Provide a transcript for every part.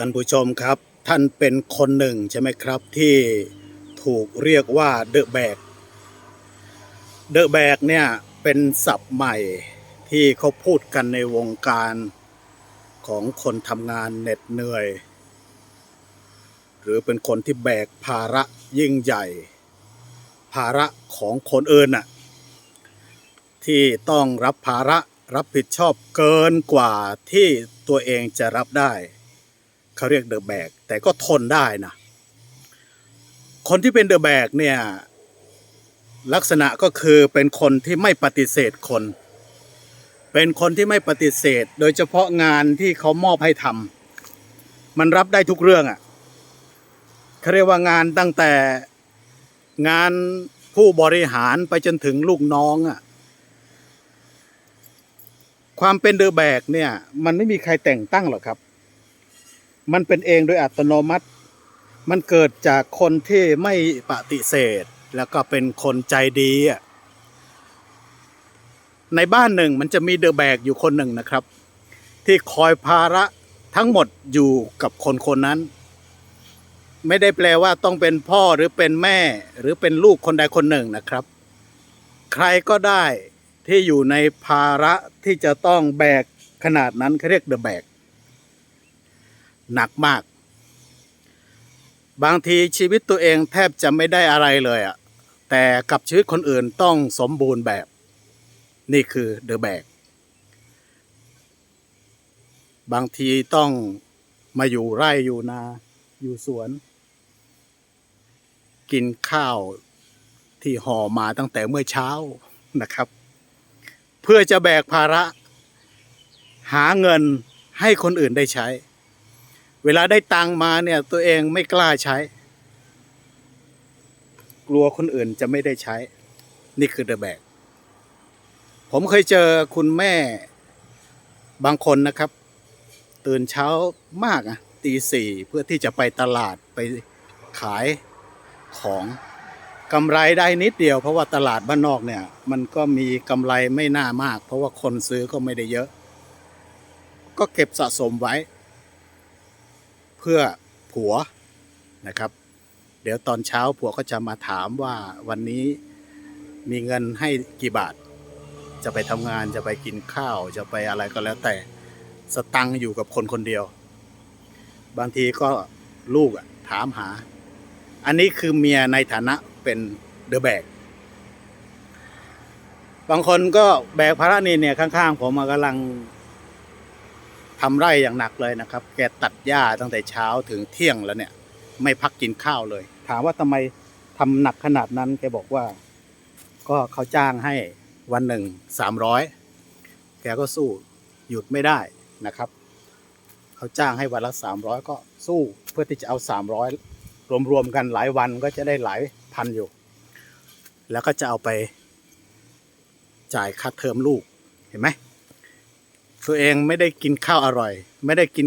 ท่านผู้ชมครับ ท่านเป็นคนหนึ่งใช่ไหมครับที่ถูกเรียกว่าเดอะแบกเดอะแบกเนี่ยเป็นศัพท์ใหม่ที่เขาพูดกันในวงการของคนทำงานเหน็ดเหนื่อย หรือเป็นคนที่แบกภาระยิ่งใหญ่ ภาระของคนอื่นน่ะที่ต้องรับภาระรับผิดชอบเกินกว่าที่ตัวเองจะรับได้ เขาเรียกเดอะแบกแต่ก็ทนได้นะ คนที่เป็นเดอะแบกเนี่ย ลักษณะก็คือเป็นคนที่ไม่ปฏิเสธคน เป็นคนที่ไม่ปฏิเสธ โดยเฉพาะงานที่เขามอบให้ทำมันรับได้ทุกเรื่องอะ่ะเขาเรียกว่างานตั้งแต่งานผู้บริหารไปจนถึงลูกน้องอะ่ะความเป็นเดอะแบกเนี่ย มันไม่มีใครแต่งตั้งหรอกครับ มันเป็นเองโดยอัตโนมัติ มันเกิดจากคนที่ไม่ปฏิเสธ แล้วก็เป็นคนใจดีอะในบ้านหนึ่งมันจะมีเดอะแบกอยู่คนหนึ่งนะครับ ที่คอยภาระทั้งหมดอยู่กับคนคนนั้น ไม่ได้แปลว่าต้องเป็นพ่อหรือเป็นแม่หรือเป็นลูกคนใดคนหนึ่งนะครับ ใครก็ได้ที่อยู่ในภาระที่จะต้องแบกขนาดนั้นเขาเรียกเดอะแบก หนักมาก บางทีชีวิตตัวเองแทบจะไม่ได้อะไรเลยอะ่ะแต่กับชีวิตคนอื่นต้องสมบูรณ์แบบ นี่คือเดอะแบกบางทีต้องมาอยู่ไร่อยู่นา อยู่สวน กินข้าวที่ห่อมาตั้งแต่เมื่อเช้านะครับ เพื่อจะแบกภาระ หาเงินให้คนอื่นได้ใช้ เวลาได้ตังมาเนี่ยตัวเองไม่กล้าใช้ กลัวคนอื่นจะไม่ได้ใช้ นี่คือเดอะแบกผมเคยเจอคุณแม่บางคนนะครับ ตื่นเช้ามากอะตีสี่เพื่อที่จะไปตลาดไปขายของกำไรได้นิดเดียว เพราะว่าตลาดบ้านนอกเนี่ย มันก็มีกำไรไม่น่ามาก เพราะว่าคนซื้อก็ไม่ได้เยอะ ก็เก็บสะสมไว้ พื่อผัวนะครับ เดี๋ยวตอนเช้าผัวก็จะมาถามว่าวันนี้มีเงินให้กี่บาท จะไปทำงานจะไปกินข้าวจะไปอะไรก็แล้วแต่สตังอยู่กับคนคนเดียว บางทีก็ลูกถามหา อันนี้คือเมียในฐานะเป็นเดอะแบกบางคนก็แบกภาระนี่เนี่ยข้างๆ ผมกำลัง ทำไร่อย่างหนักเลยนะครับ แกตัดหญ้าตั้งแต่เช้าถึงเที่ยงแล้วเนี่ย ไม่พักกินข้าวเลย ถามว่าทำไมทำหนักขนาดนั้นแกบอกว่า ก็เขาจ้างให้วันหนึ่งสามร้อยแกก็สู้หยุดไม่ได้นะครับ เขาจ้างให้วันละสามร้อยก็สู้เพื่อที่จะเอาสามร้อยรวมๆกันหลายวันก็จะได้หลายพันอยู่ แล้วก็จะเอาไปจ่ายค่าเทอมลูกเห็นไหม ตัวเองไม่ได้กินข้าวอร่อย ไม่ได้กิน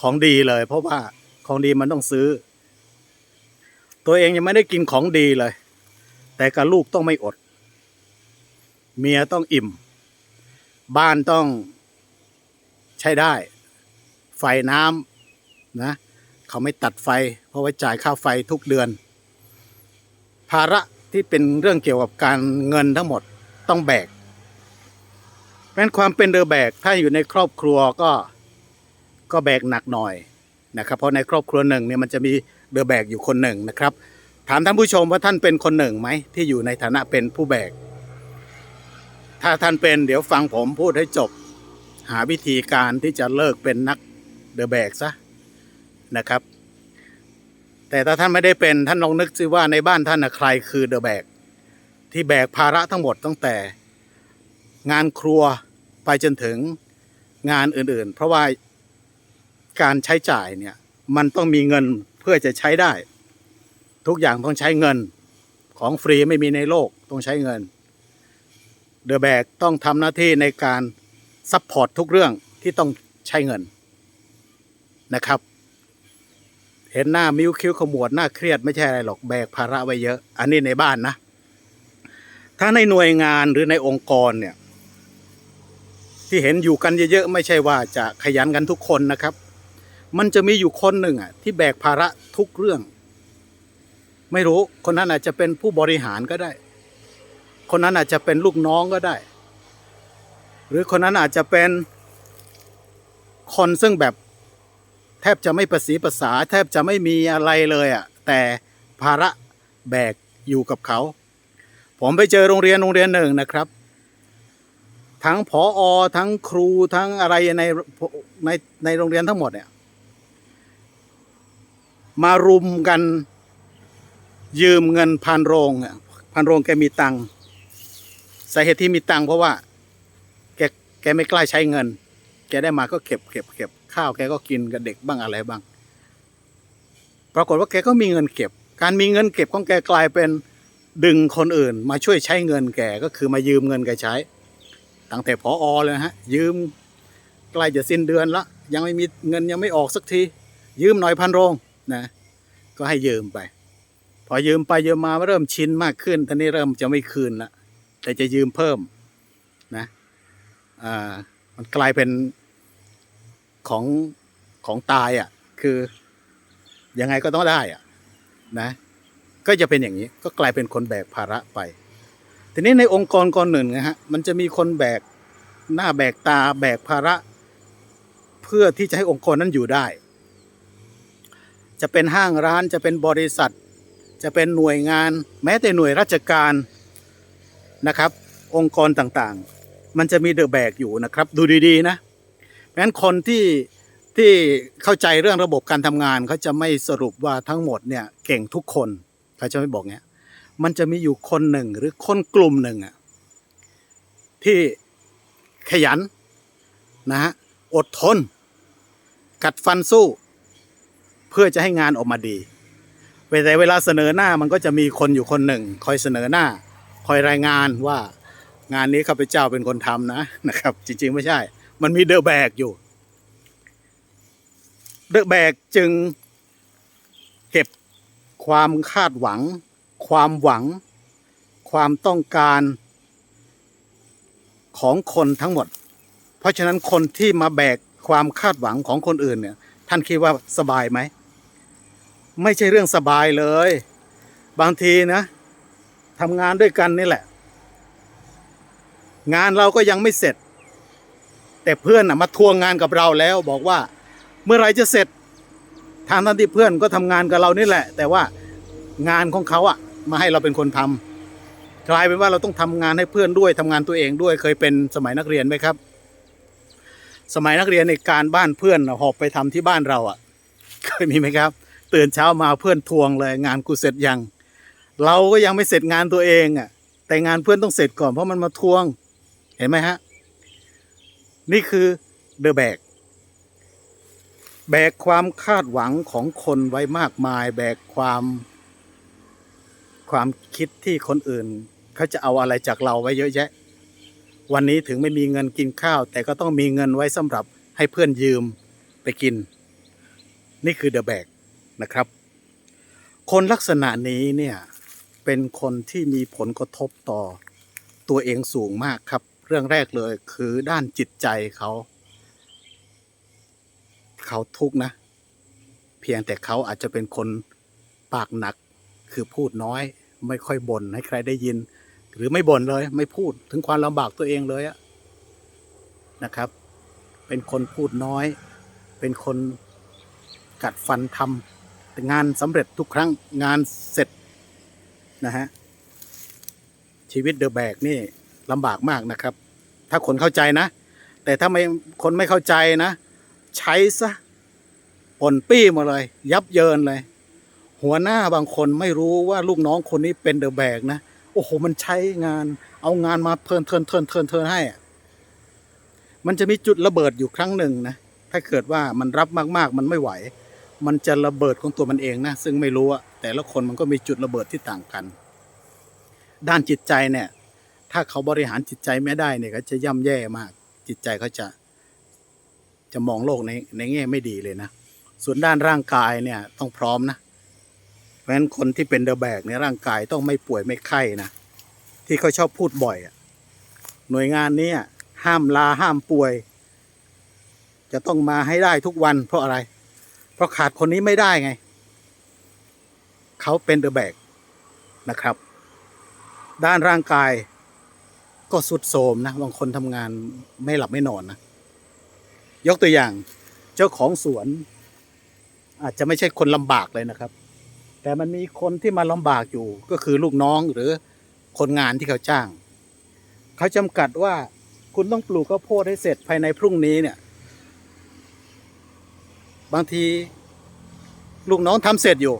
ของดีเลย เพราะว่าของดีมันต้องซื้อ ตัวเองยังไม่ได้กินของดีเลย แต่กับลูกต้องไม่อด เมียต้องอิ่ม บ้านต้องใช้ได้ ไฟน้ำนะ เขาไม่ตัดไฟ เพราะว่าจ่ายค่าไฟทุกเดือน ภาระที่เป็นเรื่องเกี่ยวกับการเงินทั้งหมดต้องแบก เพราะฉะนั้นความเป็นเรือแบกถ้าอยู่ในครอบครัวก็ก็แบกหนักหน่อยนะครับ เพราะในครอบครัวหนึ่งเนี่ยมันจะมีเรือแบกอยู่คนหนึ่งนะครับ ถามท่านผู้ชมว่าท่านเป็นคนหนึ่งไหมที่อยู่ในฐานะเป็นผู้แบก ถ้าท่านเป็นเดี๋ยวฟังผมพูดให้จบ หาวิธีการที่จะเลิกเป็นนักเดือแบกซะนะครับ แต่ถ้าท่านไม่ได้เป็นท่านลองนึกสิว่าในบ้านท่านนะใครคือเดอะแบกที่แบกภาระทั้งหมดตั้งแต่ งานครัวไปจนถึงงานอื่นๆ เพราะว่าการใช้จ่ายเนี่ยมันต้องมีเงินเพื่อจะใช้ได้ ทุกอย่างต้องใช้เงินของฟรีไม่มีในโลกต้องใช้เงินเดอะแบกต้องทำหน้าที่ในการซัพพอร์ตทุกเรื่องที่ต้องใช้เงินนะครับ เห็นหน้ามิ้วคิ้วขมวดหน้าเครียดไม่ใช่อะไรหรอกแบกภาระไว้เยอะ อันนี้ในบ้านนะ ถ้าในหน่วยงานหรือในองค์กรเนี่ย ที่เห็นอยู่กันเยอะๆไม่ใช่ว่าจะขยันกันทุกคนนะครับ มันจะมีอยู่คนหนึ่งอะที่แบกภาระทุกเรื่อง ไม่รู้คนนั้นอาจจะเป็นผู้บริหารก็ได้ คนนั้นอาจจะเป็นลูกน้องก็ได้ หรือคนนั้นอาจจะเป็นคนซึ่งแบบแทบจะไม่ประสีภาษา แทบจะไม่มีอะไรเลยอะแต่ภาระแบกอยู่กับเขา ผมไปเจอโรงเรียนโรงเรียนหนึ่งนะครับ ทั้งผออทั้งครูทั้งอะไรในในในโรงเรียนทั้งหมดเนี่ย มารุมกันยืมเงินพันโรงพันโรงแกมีตังค์สาเหตุที่มีตังค์เพราะว่า แกแกไม่กล้าใช้เงิน แกได้มาก็เก็บเก็บเก็บข้าวแกก็กินกับเด็กบ้างอะไรบ้าง ปรากฏว่าแกก็มีเงินเก็บ การมีเงินเก็บของแกกลายเป็นดึงคนอื่น มาช่วยใช้เงินแกก็คือมายืมเงินแกใช้ ตั้งแต่พออเลยฮะ ยืมใกล้จะสิ้นเดือนละยังไม่มีเงินยังไม่ออกสักที ยืมหน่อยพันโรงนะ ก็ให้ยืมไป พอยืมไปยืมมาเริ่มชินมากขึ้นทีนี้เริ่มจะไม่คืนละแต่จะยืมเพิ่มนะอ่ามันกลายเป็นของของตายอะ คือยังไงก็ต้องได้อะนะ ก็จะเป็นอย่างนี้ก็กลายเป็นคนแบกภาระไป ทีนี้ในองค์กรกรหนึ่งนะฮะมันจะมีคนแบกหน้าแบกตาแบกภาระ เพื่อที่จะให้องค์กรนั้นอยู่ได้ จะเป็นห้างร้านจะเป็นบริษัท จะเป็นหน่วยงาน แม้แต่หน่วยราชการนะครับ องค์กรต่างๆ มันจะมีเดอะแบกอยู่นะครับ ดูดีๆนะเพราะฉะนั้นคนที่ที่เข้าใจเรื่องระบบการทำงานเขาจะไม่สรุปว่าทั้งหมดเนี่ยเก่งทุกคนเขาจะไม่บอกเนี้ย มันจะมีอยู่คนหนึ่งหรือคนกลุ่มหนึ่งอะที่ขยันนะฮะอดทน กัดฟันสู้ เพื่อจะให้งานออกมาดีแต่เวลาเสนอหน้ามันก็จะมีคนอยู่คนหนึ่ง คอยเสนอหน้า คอยรายงานว่างานนี้ข้าพเจ้าเป็นคนทำนะนะครับ จริงๆ ไม่ใช่ มันมีเดอะแบกอยู่เดอะแบกจึงเก็บความคาดหวัง ความหวัง ความต้องการของคนทั้งหมด เพราะฉะนั้นคนที่มาแบกความคาดหวังของคนอื่นเนี่ย ท่านคิดว่าสบายไหม ไม่ใช่เรื่องสบายเลย บางทีนะทำงานด้วยกันนี่แหละ งานเราก็ยังไม่เสร็จ แต่เพื่อนนะมาทวงงานกับเราแล้ว บอกว่า เมื่อไรจะเสร็จทางท่านที่เพื่อนก็ทำงานกับเรานี่แหละ แต่ว่างานของเขาอะ มาให้เราเป็นคนทำกลายเป็นว่าเราต้องทำงานให้เพื่อนด้วยทำงานตัวเองด้วยเคยเป็นสมัยนักเรียนไหมครับ สมัยนักเรียนในการบ้านเพื่อนหอบไปทำที่บ้านเราอะเคยมีไหมครับ ตื่นเช้ามาเพื่อนทวงเลยงานกูเสร็จยัง เราก็ยังไม่เสร็จงานตัวเองอะ แต่งานเพื่อนต้องเสร็จก่อนเพราะมันมาทวง เห็นไหมฮะ นี่คือเดอะแบกแบกความคาดหวังของคนไว้มากมาย แบกความ ความคิดที่คนอื่น เขาจะเอาอะไรจากเราไว้เยอะแยะ วันนี้ถึงไม่มีเงินกินข้าว แต่ก็ต้องมีเงินไว้สำหรับให้เพื่อนยืมไปกิน นี่คือเดอะแบกนะครับ คนลักษณะนี้เนี่ยเป็นคนที่มีผลกระทบต่อตัวเองสูงมากครับ เรื่องแรกเลยคือด้านจิตใจเขา เขาทุกข์นะ เพียงแต่เขาอาจจะเป็นคนปากหนักคือพูดน้อย ไม่ค่อยบ่นให้ใครได้ยิน หรือไม่บ่นเลย ไม่พูดถึงความลำบากตัวเองเลยนะครับ เป็นคนพูดน้อย เป็นคนกัดฟันทำงานสำเร็จทุกครั้งงานเสร็จนะฮะชีวิตเดอะแบกนี่ลำบากมากนะครับ ถ้าคนเข้าใจนะ แต่ถ้าไม่คนไม่เข้าใจนะ ใช้ซะปนปี้หมาเลย ยับเยินเลย หัวหน้าบางคนไม่รู้ว่าลูกน้องคนนี้เป็นเดอะแบกนะ โอ้โห มันใช้งาน เอางานมาเทินเทินเทินเทินเทินให้มันจะมีจุดระเบิดอยู่ครั้งหนึ่งนะ ถ้าเกิดว่ามันรับมากๆ มันไม่ไหว มันจะระเบิดของตัวมันเองนะ ซึ่งไม่รู้อะแต่ละคนมันก็มีจุดระเบิดที่ต่างกัน ด้านจิตใจเนี่ย ถ้าเขาบริหารจิตใจไม่ได้เนี่ยเขาจะย่ำแย่มาก จิตใจเขาจะจะมองโลกในในแง่ไม่ดีเลยนะ ส่วนด้านร่างกายเนี่ยต้องพร้อมนะ เพราะฉะนั้นคนที่เป็นเดอะแบกในร่างกายต้องไม่ป่วยไม่ไข้นะ ที่เขาชอบพูดบ่อยอะหน่วยงานนี้ห้ามลาห้ามป่วย จะต้องมาให้ได้ทุกวัน เพราะอะไร เพราะขาดคนนี้ไม่ได้ไง เขาเป็นเดอะแบกนะครับ ด้านร่างกายก็สุดโทมนะบางคนทำงานไม่หลับไม่นอนนะ ยกตัวอย่างเจ้าของสวน อาจจะไม่ใช่คนลำบากเลยนะครับ แต่มันมีคนที่มาลำบากอยู่ก็คือลูกน้องหรือคนงานที่เขาจ้าง เขาจำกัดว่าคุณต้องปลูกข้าวโพดให้เสร็จภายในพรุ่งนี้เนี่ย บางทีลูกน้องทำเสร็จอยู่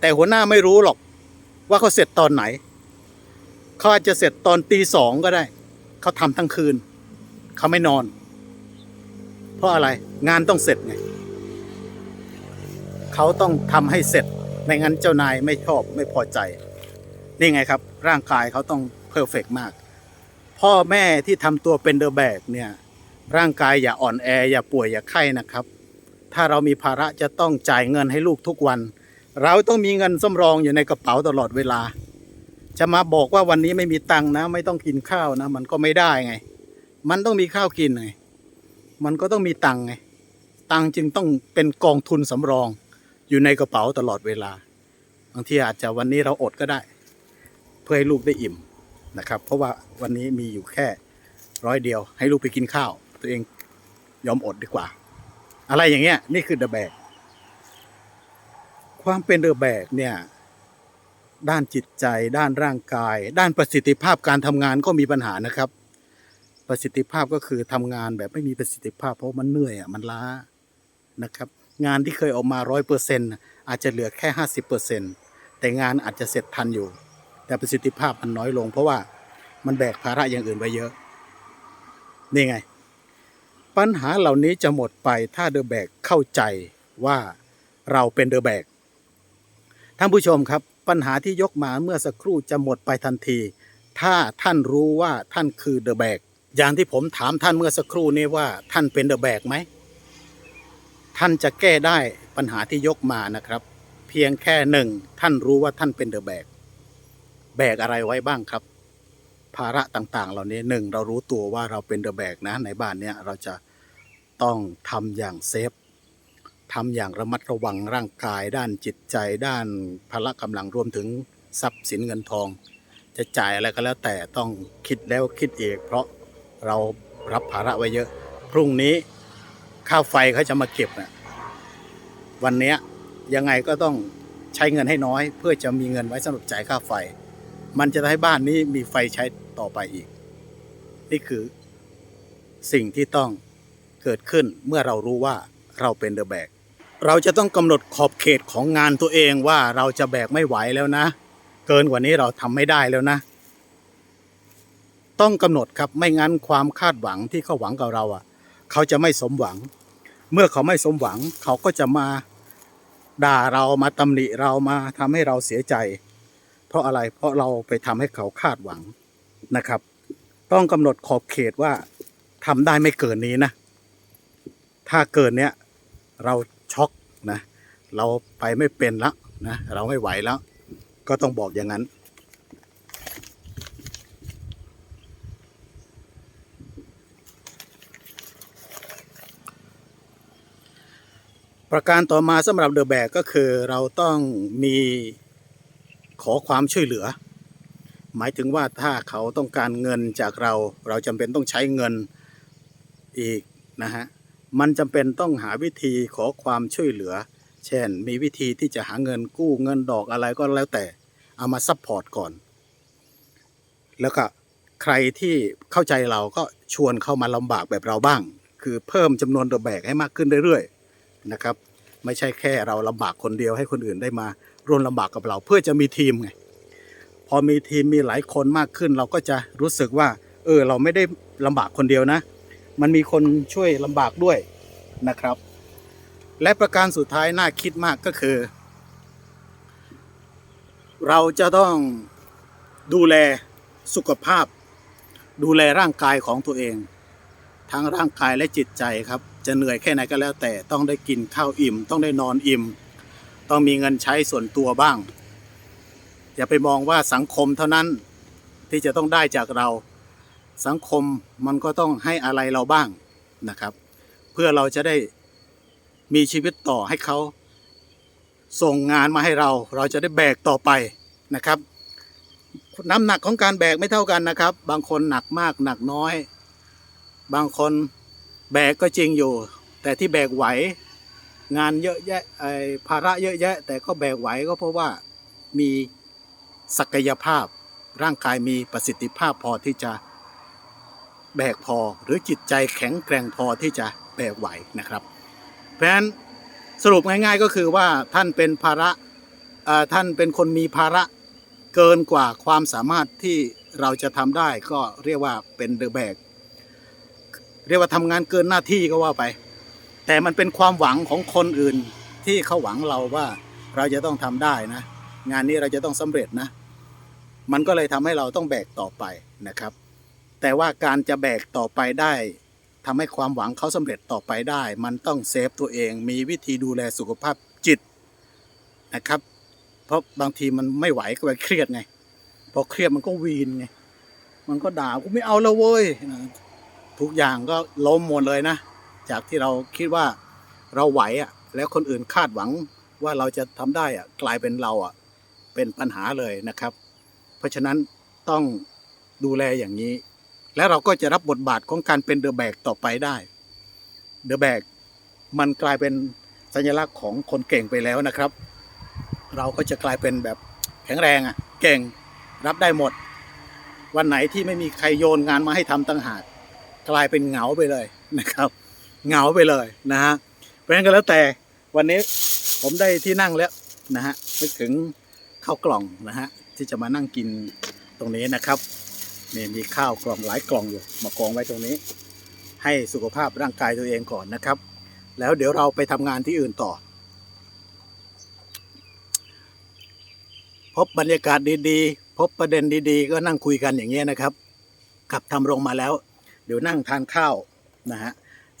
แต่หัวหน้าไม่รู้หรอก ว่าเขาเสร็จตอนไหน เขาอาจจะเสร็จตอนตีสองก็ได้ เขาทำทั้งคืน เขาไม่นอน เพราะอะไรงานต้องเสร็จไง เขาต้องทำให้เสร็จ ไม่งั้นเจ้านายไม่ชอบไม่พอใจ นี่ไงครับ ร่างกายเขาต้องเพอร์เฟกมาก พ่อแม่ที่ทำตัวเป็นเดอะแบกเนี่ย ร่างกายอย่าอ่อนแอ อย่าป่วยอย่าไข้นะครับ ถ้าเรามีภาระจะต้องจ่ายเงินให้ลูกทุกวัน เราต้องมีเงินสำรองอยู่ในกระเป๋าตลอดเวลา จะมาบอกว่าวันนี้ไม่มีตังค์นะ ไม่ต้องกินข้าวนะ มันก็ไม่ได้ไง มันต้องมีข้าวกินไงมันก็ต้องมีตังค์ไงตังค์จึงต้องเป็นกองทุนสำรอง อยู่ในกระเป๋าตลอดเวลา บางทีอาจจะวันนี้เราอดก็ได้ เพื่อให้ลูกได้อิ่มนะครับ เพราะว่าวันนี้มีอยู่แค่ร้อยเดียว ให้ลูกไปกินข้าว ตัวเองยอมอดดีกว่า อะไรอย่างเงี้ยนี่คือเดอะแบกความเป็นเดอะแบกเนี่ยด้านจิตใจ ด้านร่างกาย ด้านประสิทธิภาพการทำงานก็มีปัญหานะครับ ประสิทธิภาพก็คือทำงานแบบไม่มีประสิทธิภาพเพราะมันเหนื่อยอะมันล้านะครับ งานที่เคยออกมาร้อยเปอร์เซ็นต์อาจจะเหลือแค่ห้าสิบเปอร์เซ็นต์แต่งานอาจจะเสร็จทันอยู่ แต่ประสิทธิภาพมันน้อยลง เพราะว่ามันแบกภาระอย่างอื่นไว้เยอะ นี่ไง ปัญหาเหล่านี้จะหมดไปถ้าเดอะแบกเข้าใจว่าเราเป็นเดอะแบกท่านผู้ชมครับ ปัญหาที่ยกมาเมื่อสักครู่จะหมดไปทันที ถ้าท่านรู้ว่าท่านคือเดอะแบกอย่างที่ผมถามท่านเมื่อสักครู่นี้ว่าท่านเป็นเดอะแบกไหม ท่านจะแก้ได้ปัญหาที่ยกมานะครับ เพียงแค่หนึ่งท่านรู้ว่าท่านเป็นเดอะแบกแบกอะไรไว้บ้างครับ ภาระต่างๆ เหล่านี้หนึ่งเรารู้ตัวว่าเราเป็นเดอะแบกนะในบ้านเนี้ยเราจะต้องทำอย่างเซฟทำอย่างระมัดระวังร่างกาย ด้านจิตใจด้านพละกำลังรวมถึงทรัพย์สินเงินทอง จะจ่ายอะไรก็แล้วแต่ต้องคิดแล้วคิดอีกเพราะเรารับภาระไว้เยอะ พรุ่งนี้ ค่าไฟเขาจะมาเก็บนะวันนี้ยังไงก็ต้องใช้เงินให้น้อย เพื่อจะมีเงินไว้สำหรับจ่ายค่าไฟ มันจะทำให้บ้านนี้มีไฟใช้ต่อไปอีก นี่คือสิ่งที่ต้องเกิดขึ้นเมื่อเรารู้ว่าเราเป็นเดอะแบก เราจะต้องกำหนดขอบเขตของงานตัวเองว่าเราจะแบกไม่ไหวแล้วนะ เกินกว่านี้เราทำไม่ได้แล้วนะ ต้องกำหนดครับไม่งั้นความคาดหวังที่เขาหวังกับเราอะ เขาจะไม่สมหวัง เมื่อเขาไม่สมหวัง เขาก็จะมาด่าเรามาตำหนิเรามาทำให้เราเสียใจ เพราะอะไรเพราะเราไปทำให้เขาคาดหวังนะครับ ต้องกำหนดขอบเขตว่าทำได้ไม่เกินนี้นะ ถ้าเกินเนี้ยเราช็อกนะ เราไปไม่เป็นแล้วนะ เราไม่ไหวแล้ว ก็ต้องบอกอย่างนั้น ประการต่อมาสำหรับเดอะแบกก็คือเราต้องมีขอความช่วยเหลือ หมายถึงว่าถ้าเขาต้องการเงินจากเรา เราจำเป็นต้องใช้เงินอีกนะฮะมันจำเป็นต้องหาวิธีขอความช่วยเหลือ เช่น มีวิธีที่จะหาเงินกู้เงินดอกอะไรก็แล้วแต่ เอามาซัพพอร์ตก่อน แล้วก็ใครที่เข้าใจเราก็ชวนเข้ามาลำบากแบบเราบ้าง คือเพิ่มจำนวนเดอะแบกให้มากขึ้นเรื่อยๆ นะครับ ไม่ใช่แค่เราลำบากคนเดียวให้คนอื่นได้มาร่วมลำบากกับเรา เพื่อจะมีทีมไงพอมีทีมมีหลายคนมากขึ้น เราก็จะรู้สึกว่า เออเราไม่ได้ลำบากคนเดียวนะ มันมีคนช่วยลำบากด้วยนะครับ และประการสุดท้ายน่าคิดมากก็คือ เราจะต้องดูแลสุขภาพ ดูแลร่างกายของตัวเอง ทั้งร่างกายและจิตใจครับ จะเหนื่อยแค่ไหนก็แล้วแต่ต้องได้กินข้าวอิ่ม ต้องได้นอนอิ่ม ต้องมีเงินใช้ส่วนตัวบ้าง อย่าไปมองว่าสังคมเท่านั้นที่จะต้องได้จากเรา สังคมมันก็ต้องให้อะไรเราบ้างนะครับ เพื่อเราจะได้มีชีวิตต่อให้เขาส่งงานมาให้เรา เราจะได้แบกต่อไปนะครับ น้ำหนักของการแบกไม่เท่ากันนะครับ บางคนหนักมากหนักน้อย บางคน แบกก็จริงอยู่ แต่ที่แบกไหว งานเยอะแยะไอ้ภาระเยอะแยะ แต่ก็แบกไหวก็เพราะว่ามีศักยภาพ ร่างกายมีประสิทธิภาพพอที่จะแบกพอหรือจิตใจแข็งแกร่งพอที่จะแบกไหวนะครับ เพราะฉะนั้นสรุปง่ายๆก็คือว่าท่านเป็นภาระท่านเป็นคนมีภาระเกินกว่าความสามารถที่เราจะทำได้ก็เรียกว่าเป็นเดอะแบก เรียกว่าทำงานเกินหน้าที่ก็ว่าไป แต่มันเป็นความหวังของคนอื่นที่เขาหวังเราว่าเราจะต้องทำได้นะ งานนี้เราจะต้องสำเร็จนะ มันก็เลยทำให้เราต้องแบกต่อไปนะครับ แต่ว่าการจะแบกต่อไปได้ทำให้ความหวังเขาสำเร็จต่อไปได้ มันต้องเซฟตัวเองมีวิธีดูแลสุขภาพจิตนะครับ เพราะบางทีมันไม่ไหวก็ไปเครียดไงพอเครียดมันก็วีนไงมันก็ด่ากูไม่เอาแล้วเว้ย ทุกอย่างก็ล้มหมดเลยนะ จากที่เราคิดว่าเราไหวอะ แล้วคนอื่นคาดหวังว่าเราจะทำได้อะกลายเป็นเราอะเป็นปัญหาเลยนะครับ เพราะฉะนั้นต้องดูแลอย่างนี้ และเราก็จะรับบทบาทของการเป็นเดอะแบกต่อไปได้เดอะแบกมันกลายเป็นสัญลักษณ์ของคนเก่งไปแล้วนะครับ เราก็จะกลายเป็นแบบแข็งแรงอะ เก่งรับได้หมด วันไหนที่ไม่มีใครโยนงานมาให้ทำตั้งหาก กลายเป็นเหงาไปเลยนะครับ เหงาไปเลยนะฮะเพราะฉะนั้นก็แล้วแต่วันนี้ผมได้ที่นั่งแล้วนะฮะนึกถึงข้าวกล่องนะฮะที่จะมานั่งกินตรงนี้นะครับนี่มีข้าวกล่องหลายกล่องอยู่มากองไว้ตรงนี้ ให้สุขภาพร่างกายตัวเองก่อนนะครับ แล้วเดี๋ยวเราไปทำงานที่อื่นต่อ พบบรรยากาศดีๆ พบประเด็นดีๆ ก็นั่งคุยกันอย่างเงี้ยนะครับขับทำโรงมาแล้ว ดี๋ยวนั่งทานข้าวนะฮะ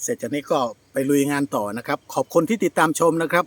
เสร็จจากนี้ก็ไปลุยงานต่อนะครับ ขอบคุณที่ติดตามชมนะครับ